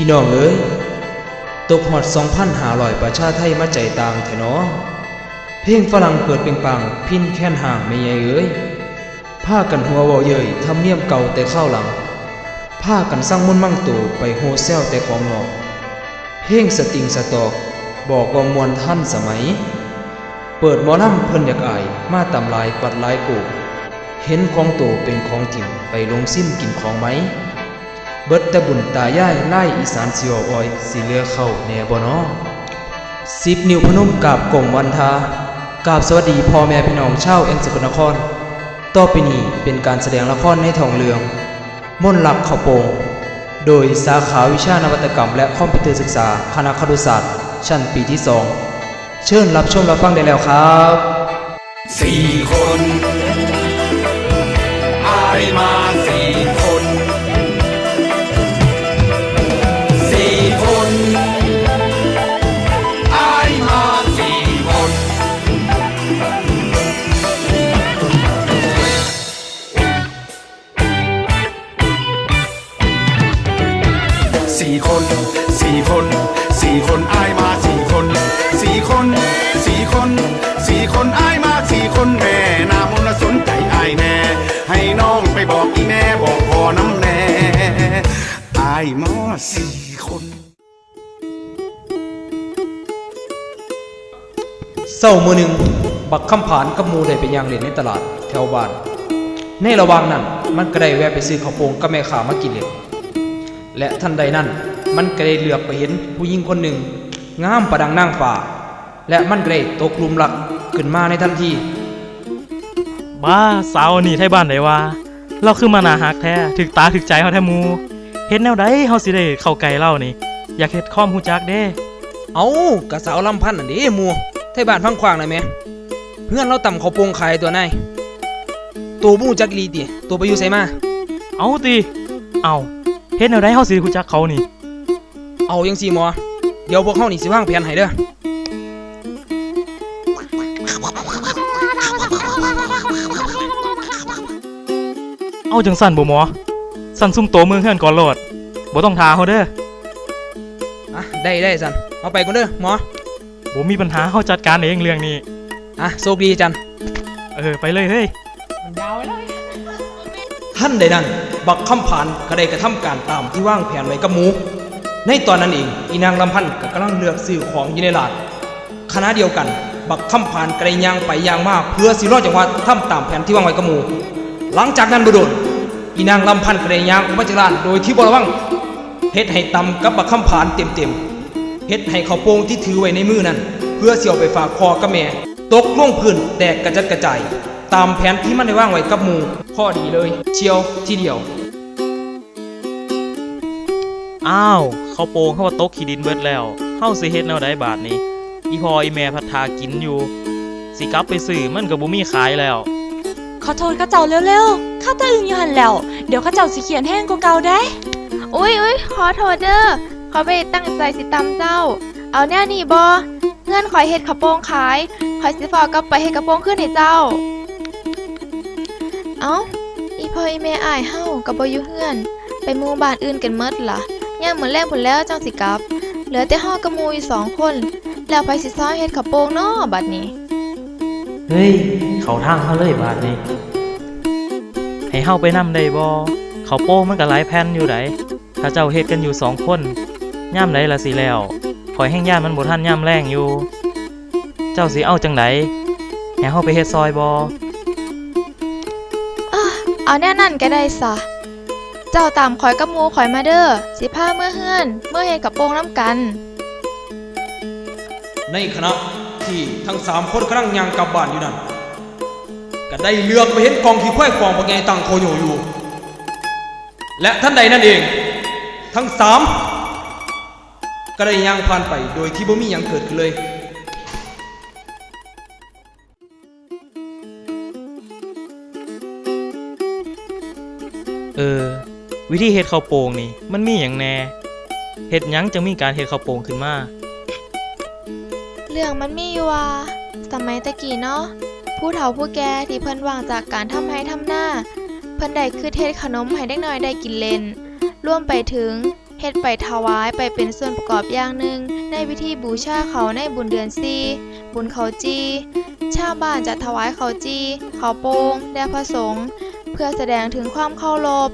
พี่น้องเอ้ยตกหอด2,500ประชาไทยมาใจต่างแท้เนาะเพลงฝรั่งเปิดเป็นปังพินแค้นห่างไม่ใหญ่เอ้ยผ้ากันหัววอเย้ยทำเนียมเก่าแต่ข้าวหลังผ้ากันสร้างมุ่นมั่งตูไปโฮเซลแต่ของนอก เพลงสติงสตอกบอกว่ามวลท่านสมัย เปิดมอล่ำเพิ่นอยากอายมาตำลายปัดลายกูเห็นของโตเป็นของถิ่มไปลงซิมกินของไหม เบิดต่บุญตายายไล่อีสานสิวออยสิเลือเข้าแน่บ่นอสิบนิ้วพนมกราบกงวันทากราบสวัสดีพ่อแม่พี่น้องชาวเอ็นสกลนคร ต่อไปนี้เป็นการแสดงละครในทองเรืองมนต์ลักข้าวโปง โดยสาขาวิชานวัตกรรม และคอมพิวเตอร์ศึกษาคณะครุศาสตร์ ชั้นปีที่2เชิญรับชมรับฟังได้แล้วครับสี่คนอายมา อายมาสี่คน สี่คน สี่คน สี่คนอายมาสี่คนแม่นามนสนใจอายแน่ ให้น้องไปบอกอีแม่บอกพ่อน้ำแน่อายมาสี่คนเศร้ามือหนึ่งบักคำผานกับมูได้ไปย่างเล่นในตลาดแถวบ้าน ในระหว่างนั้นมันก็ได้แวะไปซื้อข้าวโพงกับแม่ค้ามากินเล่นและทันใดนั้น มันก็ได้เหลือบไปเห็นผู้หญิงคนหนึ่งงามประดังนางฟ้าและมันก็ได้ตกหลุมรักขึ้นมาในทันทีบ้าสาวนี่ไทยบ้านไดว่าเราคือมานาฮักแท้ถึกตาถึกใจเฮาแท้หมูเฮ็ดแนวใดเฮาสิได้เข้าไกลเล่านี่ อยากเฮ็ดข้อมฮู้จักเด้ เอากระสาวลำพันธ์น่ะเด้หมูไทยบ้านพังขวางน่ะแหม่เพื่อนเราต่ำข้าวโพงขายตัวนายตัวบูจักลีติตัวไปอยู่ไสมาเอาติเอาเฮ็ดแนวใดเฮาสิฮู้จักเขานี่ เอายังสี่หมอ เดี๋ยวพวกเขานี่สิวางแผนให้เด้อเอาจังสั่นบ่หมอ สั่นซุ่มโตเมืองเฮือนก่อนโลดบ่ต้องทาเฮาเด้ออะได้ได้สันเอาไปก่อนเด้อหมอบ่มีปัญหาเฮาจัดการเองเรื่องนี้ อะโชคดีจันเออ ไปเลยเฮ้ยท่านใดนั้น บักคำผานก็ได้กระทำการตามที่วางแผนไว้กับหมู ในตอนนั้นเองอีนางลำพันธ์ก็กำลังเลือกซื้อของอยู่ในร้านขณะเดียวกัน บักคำผ่านก็ได้ย่างไปยางมาเพื่อสิรอดจังหวัดทำตามแผนที่วางไว้กับหมูหลังจากนั้นบุดนอีนางลำพันธ์ก็ได้ย่างออกมาจากร้านโดยที่บระวังเฮ็ดให้ตำกับบักคำผ่านเต็มๆเฮ็ดให้ข้าวโป่งที่ถือไว้ในมือนั้น เพื่อเสี่ยวไปฝากพ่อกับแม่ตกล่วงพื้นแตกกระจัดกระจายตามแผนที่มันได้วางไว้กับหมู่ข้อดีเลย เชียวทีเดียว อ้าว เขาโปงเขาว่าตกขี้ดินเบิดแล้วเฮาสิเฮ็ดแนวใดบาดนี้ อีพออีแม่พัดทากินอยู่ สิกลับไปซื้อมันก็บ่มีขายแล้ว ขอโทษข้าเจ้าเร็วๆข้าตะอึงอยู่หันแล้ว เดี๋ยวข้าเจ้าสิเขียนแห้งกว่าเก่าได้อุ๊ยอุ๊ยขอโทษเด้อเขาไม่ได้ตั้งใจสิตำเจ้า เอาแน่นี่บอเงื่อนขอยเฮ็ดกระโปรงขายขอยสิฝากกลับไปเฮ็ดกระโปรงขึ้นให้เจ้า เอ้าอีพ่ออีแม่อ้ายเฮาก็บ่อยู่เฮือน ไปหมู่บ้านอื่นกันหมดล่ะ ย่ามมื้อแรกพุ่นแล้วจังสิกลับ เหลือแต่เฮากับหมู่อยู่สองคน แล้วไปสิซ้อนเฮ็ดกระโปรงน้อบัดนี้ เฮ้ย เขาทางเขาเลยบาดนี้ ให้เฮาไปนำได้บ่เขาโป้งมันก็หลายแผ่นอยู่ไดถ้าเจ้าเฮ็ดกันอยู่สองคนย่ามใดละสิแล้วข่อยแห้งย่ามมันบ่ทันย่ามแรงอยู่ เจ้าสิเอาจังไดให้เฮาไปเฮ็ดซอยบ่เอาแน่นั่นก็ได้ซะ เจ้าตามข่อยกับหมู่ข่อยมาเด้อสิพาเมื่อเฮือน เมื่อเฮ็ดกระโปรงน้ำกัน ในขณะที่ทั้งสามคนกำลังย่างกลับบ้านอยู่นั่นก็ได้เลือกไปเห็นกองขี้ควายกองปะไงตั้งโคโยอยู่ และท่านใดนั่นเอง ทั้งสามก็ได้ย่างผ่านไปโดยที่บ่มีหยังเกิดขึ้นเลยเออ วิธีเฮ็ดข้าวโป่งนี่มันมีหยังแน่เฮ็ดหยังจังมีการเฮ็ดข้าวโป่งขึ้นมา เรื่องมันมีอยู่ว่า สมัยตะกี้เนาะผู้เฒ่าผู้แก่ที่เพิ่นว่างจากการทำไห้ทำหน้า เพิ่นได้คือเทศขนมให้เด็กน้อยได้กินเล่นรวมไปถึงเฮ็ดไปถวายไปเป็นส่วนประกอบอย่างหนึ่ง ในพิธีบูชาเขาในบุญเดือนสี่บุญเขาจีชาวบ้านจะถวายเขาจีเขาโป่งแด่พระสงฆ์เพื่อแสดงถึงความเคารพ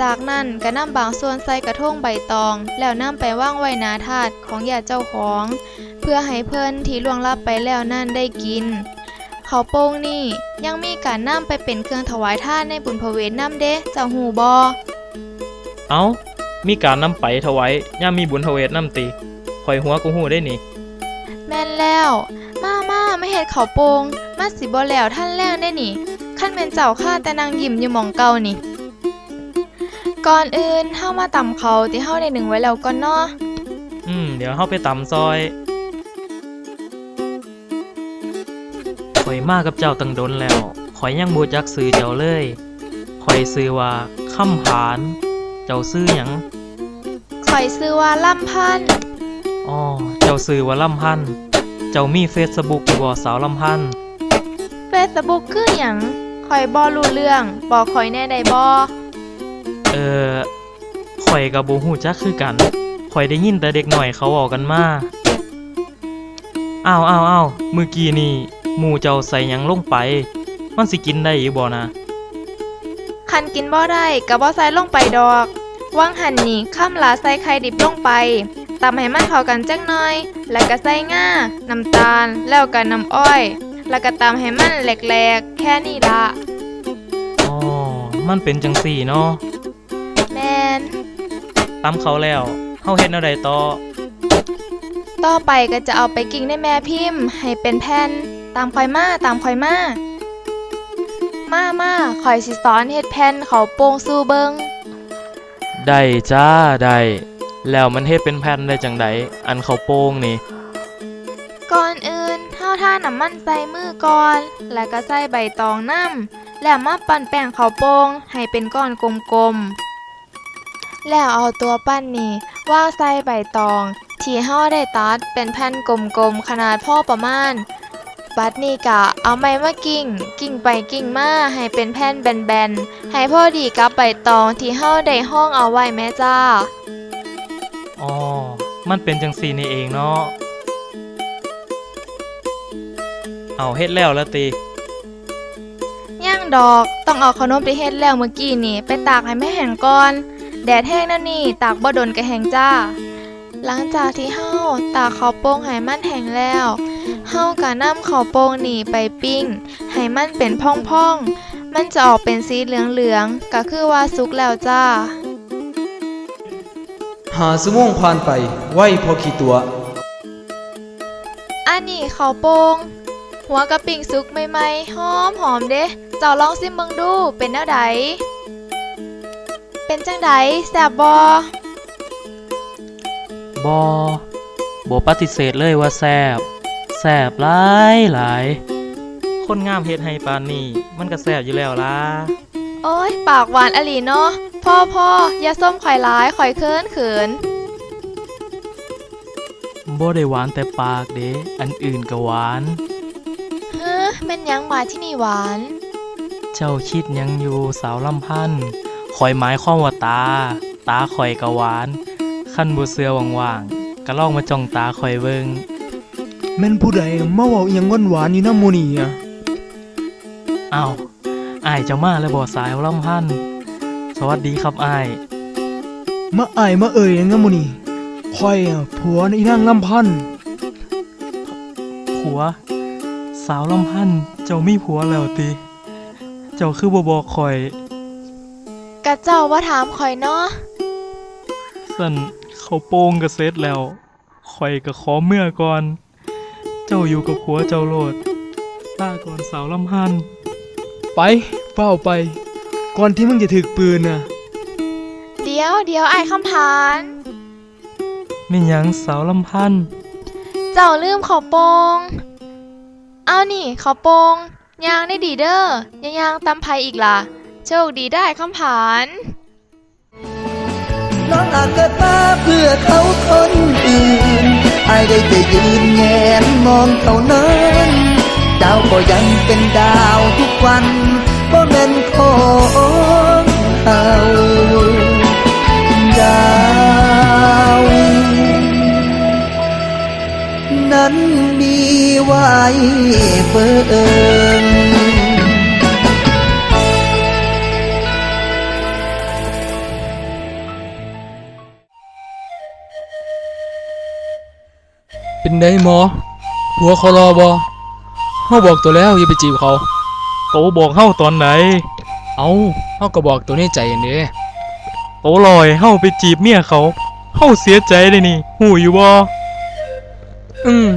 จากนั้นก็นำบางส่วนใส่กระทงใบตอง แล้วนำไปว่างไว้หนาถาดของญาติเจ้าของ เพื่อให้เพิ่นที่ล่วงลับไปแล้วนั่นได้กินเขาวโป่งนี่ยังมีการนำไปเป็นเครื่องถวายท่านในบุญพระเวทน้ำเด้เจ้าหูบอเอา้ามีการนำไปถวายย่ามมีบุญทเวทนำติข่อยหัวกูหูได้นี่ แม่นแล้ว มามาไม่เห็ดเขาวโป่งมาสิบ่แล้วท่านแรงได้นี่ขั้นเป็นเจ้าข้าแต่นางยิ้มอยู่หมองเก่านี่ ก่อนอื่นเฮามาตำเขาวที่เฮาได้หนึ่งไว้แล้วก่อนเนาะ อืม เดี๋ยวเฮาไปตำซอยข่อยมากับเจ้าตั้งดนแล้วข่อยยังบ่จักซื้อเจ้าเลยข่อยซื้อว่าคำผาน เจ้าซื้อหยังข่อยซื้อว่าล่ำพันธุ์อ๋อเจ้าซื้อว่าลำพันธ์เจ้ามีเฟซบุ๊กอยู่บ่สาวลำพันธ์เฟซบุ๊กคือหยังข่อยบ่รู้เรื่อง บอกข่อยแหน่ได้บ่ เออข่อยกับบ่ฮู้จักคือกัน ข่อยได้ยินแต่เด็กหน่อยเขาเว้ากันมาอ้าวอ้าวอ้าวเมื่อกี้นี่หมู่เจ้าใส่หยังลงไป มันสิกินได้อยู่บ่นะ คันกินบ่ได้ก็บ่ใส่ลงไปดอก ว่างหันนี่ข้ามหลาใส่ไข่ดิบลงไปตำให้มันเข้ากันจักหน่อย แล้วก็ใส่ง่าน้ำตาล แล้วก็น้ำอ้อย แล้วก็ตำให้มันแหลกๆ แค่นี้ละอ๋อ มันเป็นจังสี่เนาะแมน ตำเขาแล้วเฮาเฮ็ดแนวใดต่อต่อไปก็จะเอาไปกิ้งในแม่พิมพ์ ให้เป็นแผ่นตามคอยมาตามคอยมามามาคอยสิสอนเฮ็ดแผ่นเขาวโป่งสู่เบิงได้จ้าได้แล้วมันเฮ็ดเป็นแผ่นได้จังไดอันเขาวโป้งนี่ก่อนอื่นเฮาท่าน้ำมันใส่มือก่อน แล้วก็ใส่ใบตองน้ำแล้วมาปั้นแป้งข้าวโป่งให้เป็นก้อนกลมๆ แล้วเอาตัวปั้นนี่วางใส่ใบตอง ที่เฮาได้ตัดเป็นแผ่นกลมๆขนาดพอประมาณ บัดนี้กะเอาไม้มากิ่ง กิ่งไปกิ่งมาให้เป็นแผ่นแบนๆ ให้พอดีกับใบตองที่เฮาได้ห้องเอาไว้แม่จ้า อ๋อ มันเป็นจังสี่นี่เองเนาะ เอาเฮ็ดแล้วละติย่างดอกต้องเอาขนมที่เฮ็ดแล้วเมื่อกี้นี่ ไปตากให้แม่แห้งก่อน แดดแห้งนั่นนี่ ตากบ่โดนก็แห้งจ้า หลังจากที่เฮาตากข้าวโป่งให้มันแห้งแล้วเฮาก็นำข้าวโป่งนี่ไปปิ้งให้มันเป็นพ่องๆ มันจะออกเป็นสีเหลืองๆก็คือว่าสุกแล้วจ้าหาสมงผ่านไปไวพอขีตัว อันนี้ข้าวโป่งหัวกะปิ่งสุกใหม่ๆหอมหอมๆเด้เจ้าลองซิมเบิ่งดูเป็นแนวใด เป็นจังไดแซ่บบ่บอบปฏิเสธเลยว่าแซบแซบหลายหลาย คนงามเฮ็ดให้ปานนี้มันก็แซบอยู่แล้วล่ะ โอ้ย ปากหวานอลีเนาะพ่อพ่ออย่าส้มข่อยร้ายข่อยเคินเขินบ่ได้หวานแต่ปากเด้อันอื่นก็หวานเฮ้อแม่นหยังมาที่นี่หวาน เจ้าคิดหยังอยู่สาวลำพันธ์ คอยหมายความว่าตา ตาข่อยก็หวานขั้นบ่เสือว่างๆก็ลองมาจ้องตาข่อยเบิ่งแม่นผู้ใดมาเว้าอิหยังหวานๆอยู่นำหมู่นี่อะอ้าวอ้ายเจ้ามาแล้วบ่สายลำพันธ์สวัสดีครับอ้ายมาอายมาเอ่ยอิหยังนำหมู่นี่ข่อยอะผัวอีนางลำพันธ์ผัว สาวลำพันธ์เจ้ามีผัวแล้วติเจ้าคือบ่บอกข่อย กะเจ้าว่าถามข่อยเนาะสั่นเขาโป้งก็เสร็จแล้วข่อยก็ขอเมื่อก่อน เจ้าอยู่กับผัวเจ้าโลดลาก่อนสาวลำพันธ์ไปเฝ้าไป ก่อนที่มึงจะถึกปืนน่ะ เดี๋ยวเดี๋ยวไอ้ายคำผานไม่หยังสาวลำพันธ์เจ้าลืมขาวโปง เอานี่ขาวโปงยางได้ดีเด้อยังยางตำไพอีกล่ะ โชคดีได้คำผานน้องอาจเกิดมาเพื่อเขาคนอื่นไอ้ได้แต่ยืนแงนมองเขานั้นดาวก็ยังเป็นดาวทุกวันก็เป็นของเขาดาวนั้นมีไว้เพื่อ เป็นไดหมอ หัวเขารอบ่เฮาบอกตัวแล้วอย่าไปจีบเขา โตบอกเฮาตอนไหน เอาเฮาก็บอกตัวในใจอันเด้โตลอยเฮาไปจีบเมียเขาเฮาเสียใจเลยนี่ หูอยู่บ่อืม